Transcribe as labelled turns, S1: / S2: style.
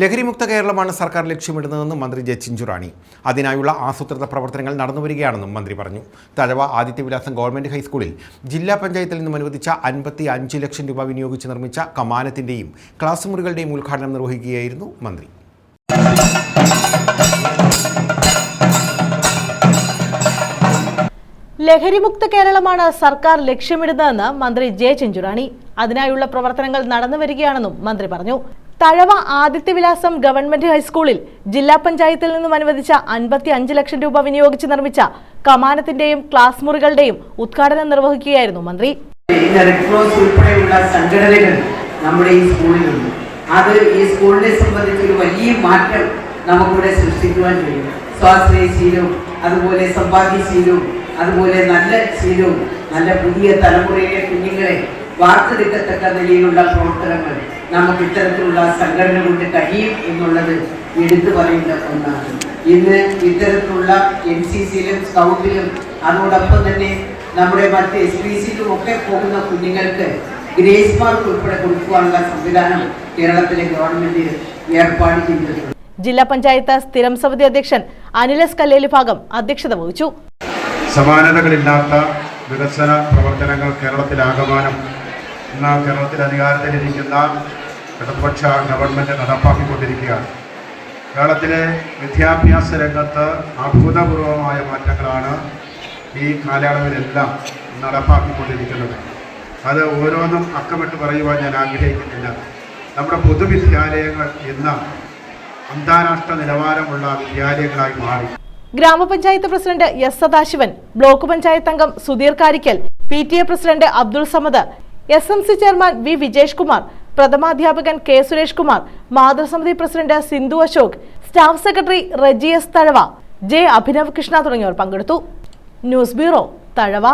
S1: ലഹരിമുക്ത കേരളമാണ് സർക്കാർ ലക്ഷ്യമിടുന്നതെന്ന് മന്ത്രി ജെ ചിഞ്ചുറാണി. അതിനായുള്ള ആസൂത്രിത പ്രവർത്തനങ്ങൾ നടന്നുവരികയാണെന്നും മന്ത്രി പറഞ്ഞു. തഴവ ആദിത്യവിലാസം ഗവൺമെന്റ് ഹൈസ്കൂളിൽ ജില്ലാ പഞ്ചായത്തിൽ നിന്നും അനുവദിച്ച അൻപത്തി അഞ്ച് ലക്ഷം രൂപ വിനിയോഗിച്ച് നിർമ്മിച്ച കമാനത്തിന്റെയും ക്ലാസ് മുറികളുടെയും ഉദ്ഘാടനം നിർവഹിക്കുകയായിരുന്നു മന്ത്രി.
S2: ലഹരിമുക്ത കേരളമാണ് സർക്കാർ ലക്ഷ്യമിടുന്നതെന്ന് മന്ത്രി ജെ ചെഞ്ചുറാണി. അതിനായുള്ള പ്രവർത്തനങ്ങൾ നടന്നു വരികയാണെന്നും മന്ത്രി പറഞ്ഞു. തഴവ ആദിത്യവിലാസം ഗവൺമെന്റ് ഹൈസ്കൂളിൽ ജില്ലാ പഞ്ചായത്തിൽ നിന്നും അനുവദിച്ച അൻപത്തി അഞ്ച് ലക്ഷം രൂപ വിനിയോഗിച്ച് നിർമ്മിച്ച കമാനത്തിന്റെയും ക്ലാസ് മുറികളുടെയും ഉദ്ഘാടനം നിർവഹിക്കുകയായിരുന്നു മന്ത്രി.
S3: റെഡ് ക്രോസ് ഉൾപ്പെടെയുള്ള സംഘടനകൾ നമ്മുടെ ഈ സ്കൂളിലുണ്ട്. അത് ഈ സ്കൂളിനെ സംബന്ധിച്ച് ഒരു വലിയ മാറ്റം നമുക്കിവിടെ സൃഷ്ടിക്കുവാൻ കഴിയും. സ്വാശ്രയശീലവും അതുപോലെ സമ്പാദ്യശീലവും അതുപോലെ നല്ല ശീലവും നല്ല പുതിയ തലമുറയിലെ കുഞ്ഞുങ്ങളെ വാർത്തെടുക്കത്തക്ക നിലയിലുള്ള പ്രവർത്തനങ്ങൾ നമുക്ക് ഇത്തരത്തിലുള്ള സംഘടന കൊണ്ട് കഴിയും എന്നുള്ളത് എടുത്തു പറയേണ്ട ഒന്നാണ്. ഇന്ന് ഇത്തരത്തിലുള്ള എൻ സി സിയിലും സ്കൗട്ടിലും അതോടൊപ്പം തന്നെ നമ്മുടെ മറ്റ് എസ് പി സിയിലും ഒക്കെ പോകുന്ന കുഞ്ഞുങ്ങൾക്ക് ഗ്രേസ് മാർക്ക് ഉൾപ്പെടെ കൊടുക്കുവാനുള്ള സംവിധാനം കേരളത്തിലെ ഗവൺമെന്റ് ഏർപ്പാട് ചെയ്തിട്ടുണ്ട്.
S2: ജില്ലാ പഞ്ചായത്ത് സ്ഥിരം സമിതി അധ്യക്ഷൻ അനിലസ് കല്ലേലി ഭാഗം അധ്യക്ഷത വഹിച്ചു.
S4: സമാനതകളില്ലാത്ത വികസന പ്രവർത്തനങ്ങൾ കേരളത്തിലാകമാനം ഇന്ന് കേരളത്തിൽ അധികാരത്തിലിരിക്കുന്ന ഇടതുപക്ഷ ഗവൺമെന്റ് നടപ്പാക്കിക്കൊണ്ടിരിക്കുകയാണ്. കേരളത്തിലെ വിദ്യാഭ്യാസ രംഗത്ത് അഭൂതപൂർവമായ മാറ്റങ്ങളാണ് ഈ കാലയളവിലെല്ലാം നടപ്പാക്കിക്കൊണ്ടിരിക്കുന്നത്. അത് ഓരോന്നും അക്കമിട്ട് പറയുവാൻ ഞാൻ ആഗ്രഹിക്കുന്നില്ല. നമ്മുടെ പൊതുവിദ്യാലയങ്ങൾ ഇന്ന് അന്താരാഷ്ട്ര നിലവാരമുള്ള വിദ്യാലയങ്ങളായി മാറി.
S2: ഗ്രാമപഞ്ചായത്ത് president S Sadasivan block panchayat അംഗം Sudheer Karikkal P T A president Abdul Samad S M C chairman V Vijesh Kumar പ്രഥമാധ്യാപകൻ K Suresh Kumar മാതൃസമിതി president Sindhu Ashok staff secretary Reji S Thazhava J Abhinav Krishna തുടങ്ങിയവർ പങ്കെടുത്തു. News bureau Thazhava.